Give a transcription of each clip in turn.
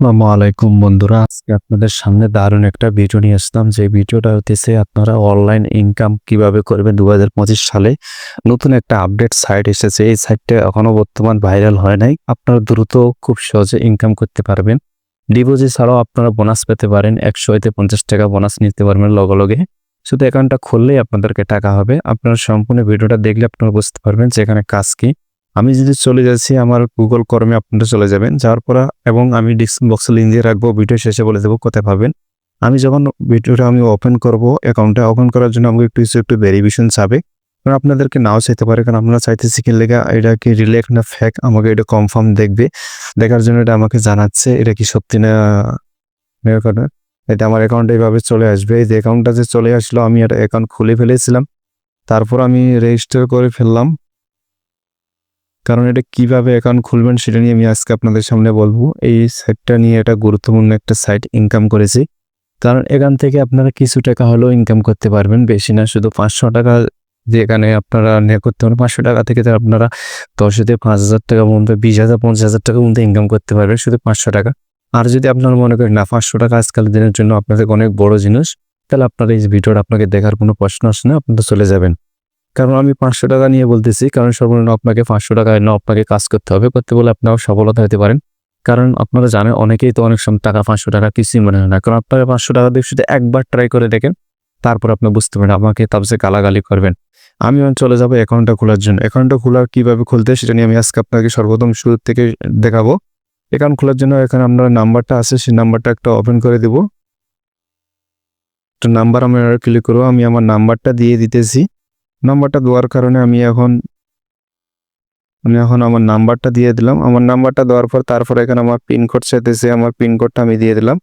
আসসালামু আলাইকুম বন্ধুরা। আজকে আপনাদের সামনে দারুণ একটা ভিডিও নিয়ে আসলাম। যে ভিডিওটা হতেছে আপনারা অনলাইন ইনকাম কীভাবে করবেন দু হাজার পঁচিশ সালে। নতুন একটা আপডেট সাইট এসেছে। এই সাইটটা এখনও বর্তমান ভাইরাল হয় নাই। আপনারা দ্রুত খুব সহজে ইনকাম করতে পারবেন। ডিপোজিট ছাড়াও আপনারা বোনাস পেতে পারেন। একশো হইতে পঞ্চাশ টাকা বোনাস নিতে পারবেন লগে শুধু অ্যাকাউন্টটা খুললেই আপনাদেরকে টাকা হবে। আপনারা সম্পূর্ণ ভিডিওটা দেখলে আপনারা বুঝতে পারবেন যে এখানে কাজ কি। আমি যদি চলে যাচ্ছি, আমার গুগল কর্মে আপনারা চলে যাবেন, যাওয়ার পর, এবং আমি ডিসক্রিপশন বক্সে লিঙ্ক দিয়ে রাখব ভিডিও শেষে বলে দেবো কোথায় পাবেন। আমি যখন ভিডিওটা আমি ওপেন করব অ্যাকাউন্টটা ওপেন করার জন্য আমাকে একটু একটু ভেরিফিকেশন চাবে। কারণ আপনাদেরকে নাও চাইতে পারে, কারণ আপনারা চাইতেছি কি লেগে, এটা কি রিলেক্ট না ফ্যাক আমাকে এটা কনফার্ম দেখবে। দেখার জন্য এটা আমাকে জানাচ্ছে, এটা কি সত্যি না এটা আমার অ্যাকাউন্টে এইভাবে চলে আসবে। এই যে অ্যাকাউন্টটা যে চলে আসলো, আমি একটা অ্যাকাউন্ট খুলে ফেলেছিলাম। তারপর আমি রেজিস্টার করে ফেললাম। কারণ এটা কীভাবে অ্যাকাউন্ট খুলবেন সেটা নিয়ে আমি আজকে আপনাদের সামনে বলব। এই সাইটটা নিয়ে এটা গুরুত্বপূর্ণ একটা সাইট ইনকাম করেছি। কারণ এখান থেকে আপনারা কিছু টাকা হলেও ইনকাম করতে পারবেন, বেশি না। শুধু পাঁচশো টাকা যে এখানে আপনারা নিয়ে করতে পারেন পাঁচশো টাকা থেকে তো আপনারা দশ থেকে পাঁচ হাজার টাকা পর্যন্ত, বিশ হাজার, পঞ্চাশ হাজার টাকা পর্যন্ত ইনকাম করতে পারবেন শুধু পাঁচশো টাকা। আর যদি আপনারা মনে করেন, না, পাঁচশো টাকা আজকাল দিনের জন্য আপনাদের অনেক বড় জিনিস, তাহলে আপনারা এই ভিডিওটা আপনাকে দেখার কোনো প্রশ্ন আসে না, আপনারা চলে যাবেন। কারণ আমি পাঁচশো টাকা নিয়ে বলতেছি, কারণ সর্বনিম্ন আপনাকে পাঁচশো টাকা না আপনাকে কাজ করতে হবে। করতে বলে আপনারাও সফলতা হতে পারেন। কারণ আপনারা জানেন, অনেকেই তো অনেক সময় টাকা পাঁচশো টাকা কিছুই মনে হয় না। কারণ আপনারা পাঁচশো টাকা দিয়ে শুধু একবার ট্রাই করে দেখেন, তারপর আপনি বুঝতে পারেন আমাকে তাপসে গালাগালি করবেন। আমি চলে যাব অ্যাকাউন্টটা খোলার জন্য। অ্যাকাউন্টটা খোলার কীভাবে খুলতে সেটা নিয়ে আমি আজকে আপনাকে সর্বপ্রথম শুরু থেকে দেখাবো। অ্যাকাউন্ট খোলার জন্য এখানে আপনার নাম্বারটা আছে, সেই নাম্বারটা একটা ওপেন করে দিব। তো নাম্বার আমি ক্লিক করব, আমি আমার নাম্বারটা দিয়ে দিতেছি। নাম্বারটা দেওয়ার কারণে আমি এখন আমি এখন আমার নাম্বারটা দিয়ে দিলাম। আমার নাম্বারটা দেওয়ার পর তারপর এখানে আমার পিনকোড চাইতেছে, আমার পিনকোডটা আমি দিয়ে দিলাম।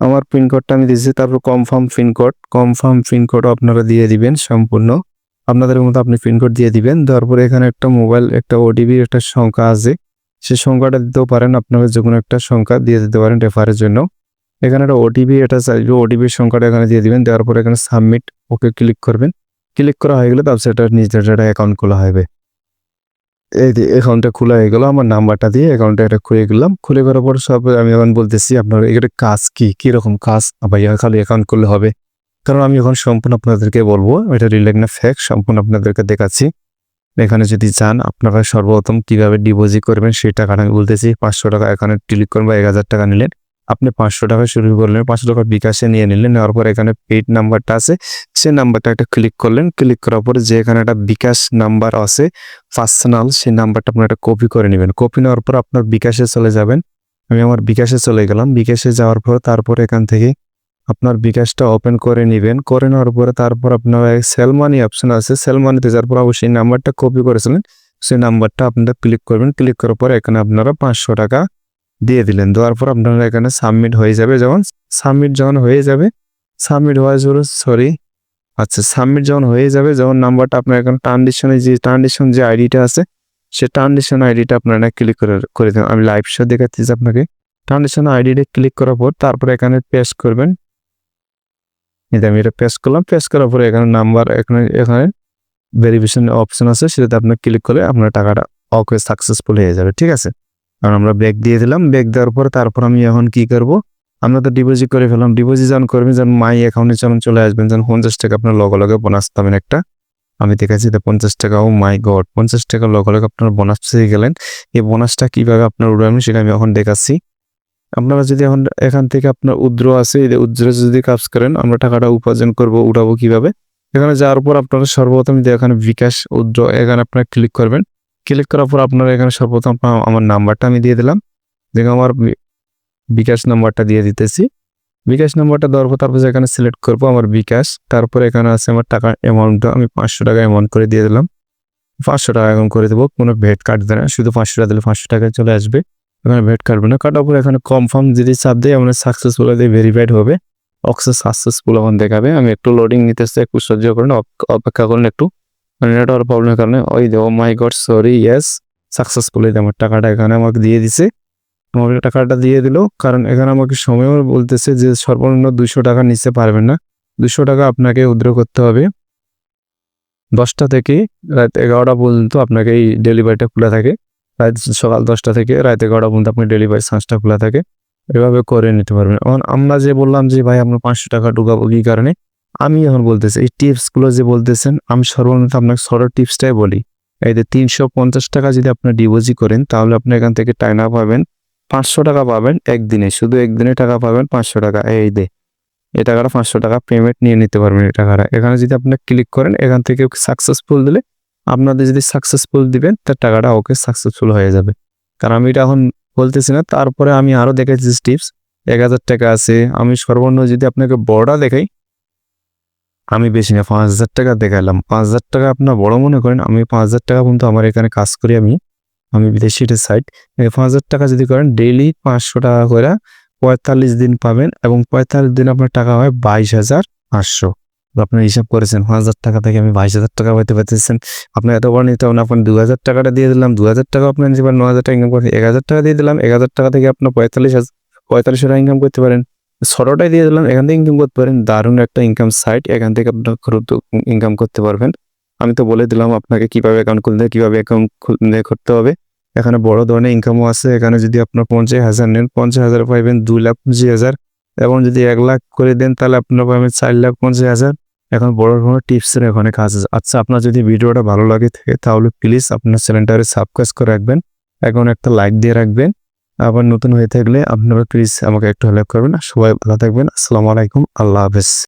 আমার পিনকোডটা আমি দিয়েছি, তারপর কনফার্ম পিনকোড কনফার্ম পিনকোড আপনারা দিয়ে দিবেন সম্পূর্ণ। আপনাদের মতো আপনি পিনকোড দিয়ে দিবেন। দেওয়ার পরে এখানে একটা মোবাইল একটা ওটিপি একটা সংখ্যা আছে। সেই সংখ্যাটা দিতেও পারেন, আপনারা যে কোনো একটা সংখ্যা দিয়ে দিতে পারেন রেফারের জন্য। এখানে একটা ওটিপি এটা চাইবে ওটিপির সংখ্যাটা এখানে দিয়ে দিবেন। দেওয়ার পরে এখানে সাবমিট ওকে ক্লিক করবেন। ক্লিক করা হয়ে গেলে তারপর সেটা নিজের একটা অ্যাকাউন্ট খোলা হবে। এই অ্যাকাউন্টটা খোলা হয়ে গেলো, আমার নাম্বারটা দিয়ে অ্যাকাউন্টটা এটা খুলে গেলাম। খুলে করার পর সব আমি এখন বলতেছি, আপনার এটা কাজ কি? কীরকম কাজ? ভাইয়া, খালি অ্যাকাউন্ট করলে হবে। কারণ আমি এখন সম্পূর্ণ আপনাদেরকে বলব, এটা রিলেট না ফ্যাক সম্পূর্ণ আপনাদেরকে দেখাচ্ছি। এখানে যদি চান, আপনারা সর্বপ্রথম কীভাবে ডিপোজিট করবেন, সেই টাকাটা আমি বলতেছি, পাঁচশো টাকা এখানে ক্লিক করবেন বা এক হাজার টাকা নিলেন। আপনি পাঁচশো টাকা শুরু করলেন, পাঁচশো টাকা বিকাশে নিয়ে নিলেন, নেওয়ার পর এখানে পেইড নাম্বারটা আছে। সে নাম্বারটা একটা ক্লিক করলেন ক্লিক করার পরে যে এখানে একটা বিকাশ নাম্বার আছে পার্সোনাল সেই নাম্বারটা আপনার একটা কপি করে নেবেন। কপি নেওয়ার পর আপনার বিকাশে চলে যাবেন। আমি আমার বিকাশে চলে গেলাম। বিকাশে যাওয়ার পর তারপর এখান থেকে আপনার বিকাশটা ওপেন করে নেবেন। করে নেওয়ার পরে তারপর আপনার সেল মানি অপশন আছে। সেল মানিতে যাওয়ার পর অবশ্যই নাম্বারটা কপি করেছিলেন। সেই নাম্বারটা আপনারা ক্লিক করবেন। ক্লিক করার পর এখানে আপনারা পাঁচশো টাকা দিয়ে দিলেন। দেওয়ার পর আপনারা এখানে সাবমিট হয়ে যাবে। যখন সাবমিট যখন হয়ে যাবে সাবমিট হওয়ার জন্য সরি আচ্ছা সাবমিট যখন হয়ে যাবে, যখন নাম্বারটা আপনার এখানে ট্রানজেকশনে যে ট্রানজেকশন যে আইডিটা আছে, সে ট্রানজেকশন আইডিটা আপনারা ক্লিক করে করে দেবেন আমি লাইভ শো দেখাচ্ছি আপনাকে। ট্রানজেকশন আইডিটা ক্লিক করার পর তারপরে এখানে পেস্ট করবেন। এটা আমি এটা পেস্ট করলাম। পেস্ট করার পরে এখানে নাম্বার এখানে এখানে ভেরিফিকেশন অপশন আছে। সেটাতে আপনার ক্লিক করে আপনার টাকাটা অকে সাকসেসফুল হয়ে যাবে। ঠিক আছে? কারণ আমরা ব্যাগ দিয়ে দিলাম ব্যাগ দেওয়ার পর তারপর আমি এখন কি করব? আমরা তো ডিপোজিট করে ফেলাম ডিপোজিট যখন করবেন, যখন মাই অ্যাকাউন্টে যখন চলে আসবেন, যখন পঞ্চাশ টাকা আপনার লগে লগে বোনাস পাবেন একটা, আমি দেখাচ্ছি তো পঞ্চাশ টাকা ও মাই গড পঞ্চাশ টাকা লগে লগে আপনার বোনাস পেয়ে গেলেন। এই বোনাসটা কীভাবে আপনার উড়াবেন সেটা আমি এখন দেখাচ্ছি। আপনারা যদি এখন, এখান থেকে আপনার উদ্র আছে, এই উদ্র যদি কাজ করেন, আমরা টাকাটা উপার্জন করব উঠাবো কীভাবে? এখানে যাওয়ার পর আপনারা সর্বপ্রথম যে এখানে বিকাশ উদ্র, এখানে আপনারা ক্লিক করবেন। ক্লিক করার পর আপনারা এখানে সর্বপ্রথম আমার নাম্বারটা আমি দিয়ে দিলাম। দেখে আমার বিকাশ নাম্বারটা দিয়ে দিতেছি। বিকাশ নাম্বারটা দেওয়ার পর তারপর এখানে সিলেক্ট করব আমার বিকাশ, তারপর এখানে আছে আমার টাকা অ্যামাউন্টটা আমি পাঁচশো টাকা অ্যামাউন্ট করে দিয়ে দিলাম। পাঁচশো টাকা এখন করে দেবো, কোনো ভেট কাটবে না, শুধু পাঁচশো টাকা দিলে পাঁচশো টাকা চলে আসবে। এখানে ভেট কাটবে না কাটার পর এখানে কনফার্ম যদি চাপ দেয়, আমরা সাকসেসফুল দিয়ে ভেরিফাইড হবে। অক্সেস সাকসেসফুল এখন দেখাবে। আমি একটু লোডিং নিতেছি, একটু সহ্য করেন অপ- অপেক্ষা করুন একটু। নেটওয়ার্ক প্রবলেমের কারণে, ওই দে ও my god sorry yes successfully আমার টাকাটা এখানে আমাকে দিয়ে দিছে। আমাকে টাকাটা দিয়ে দিল, কারণ এখানে আমাকে সময়ও বলতেছে যে, সর্বনিম্ন দুশো টাকা নিতে পারবেন না। দুশো টাকা আপনাকে উদ্র করতে হবে। দশটা থেকে রাত এগারোটা পর্যন্ত আপনাকে এই ডেলিভারিটা খোলা থাকে। রাত সকাল দশটা থেকে রাত এগারোটা পর্যন্ত আপনি ডেলিভারি সার্চটা খোলা থাকে। এভাবে করে নিতে পারবেন। এখন আমরা যে বললাম যে, ভাই, আমরা পাঁচশো টাকা ঢুকাবো কি কারণে? আমি এখন বলতেছি, এই টিপসগুলো যে বলতেছেন, আমি সর্বনিম্ন আপনাকে ছোট টিপসটাই বলি। এই যে তিনশো পঞ্চাশ টাকা যদি আপনি ডিপোজিট করেন, তাহলে আপনি এখান থেকে টাইনা পাবেন, পাঁচশো টাকা পাবেন একদিনে। শুধু একদিনে টাকা পাবেন পাঁচশো টাকা। এই দে এ টাকাটা পাঁচশো টাকা পেমেন্ট নিয়ে নিতে পারবেন এই টাকাটা। এখানে যদি আপনি ক্লিক করেন, এখান থেকে সাকসেসফুল দিলে আপনাদের যদি সাকসেসফুল দিবেন, তার টাকাটা ওকে সাকসেসফুল হয়ে যাবে। কারণ আমি এটা এখন বলতেছি না, তারপরে আমি আরও দেখেছি টিপস এক হাজার টাকা আছে। আমি সর্বনিম্ন যদি আপনাকে বড়টা দেখাই আমি বেশি না, পাঁচ হাজার টাকা দেখালাম। পাঁচ হাজার টাকা আপনার বড় মনে করেন, আমি পাঁচ হাজার টাকা পর্যন্ত আমার এখানে কাজ করি আমি আমি বিদেশি সাইট পাঁচ হাজার টাকা যদি করেন ডেইলি পাঁচশো টাকা করে পঁয়তাল্লিশ দিন পাবেন এবং পঁয়তাল্লিশ দিন আপনার টাকা হয় বাইশ হাজার পাঁচশো। আপনার হিসাব করেছেন, পাঁচ হাজার টাকা থেকে আমি বাইশ হাজার টাকা পাইতে পারতেছেন। আপনি এত বড় নিতে হবে আপনার দু হাজার টাকাটা দিয়ে দিলাম দু হাজার টাকা আপনার নিতে পারেন ন হাজার টাকা ইনকাম করতে এক হাজার টাকা দিয়ে দিলাম, এক হাজার টাকা থেকে আপনার পঁয়তাল্লিশ হাজার পঁয়তাল্লিশ টাকা ইনকাম করতে পারেন। ষোলোটাই দিয়ে দিলাম এখান থেকে ইনকাম করতে পারেন, দারুণ একটা ইনকাম সাইট এখান থেকে আপনার খুব ইনকাম করতে পারবেন। আমি তো বলে দিলাম আপনাকে কীভাবে অ্যাকাউন্ট খুলতে, কীভাবে অ্যাকাউন্ট করতে হবে। এখানে বড় ধরনের ইনকামও আছে, এখানে যদি আপনার পঞ্চাশ হাজার নেন, পঞ্চাশ হাজার পাইবেন দুই লাখ পঁচিশ হাজার। এবং যদি এক লাখ করে দেন, তাহলে আপনার পাবেন চার লাখ পঞ্চাশ হাজার। এখন বড় ধরনের টিপসের এখানে কাজ আছে। আচ্ছা আপনার যদি ভিডিওটা ভালো লাগে থাকে, তাহলে প্লিজ আপনার চ্যানেলটারে সাবস্ক্রাইব করে রাখবেন। এখন একটা লাইক দিয়ে রাখবেন। আবার নতুন হয়ে থাকলে আপনারা প্লিজ আমাকে একটু হেল্প করবেন। সবাই ভালো থাকবেন। আসসালামু আলাইকুম। আল্লাহ হাফেজ।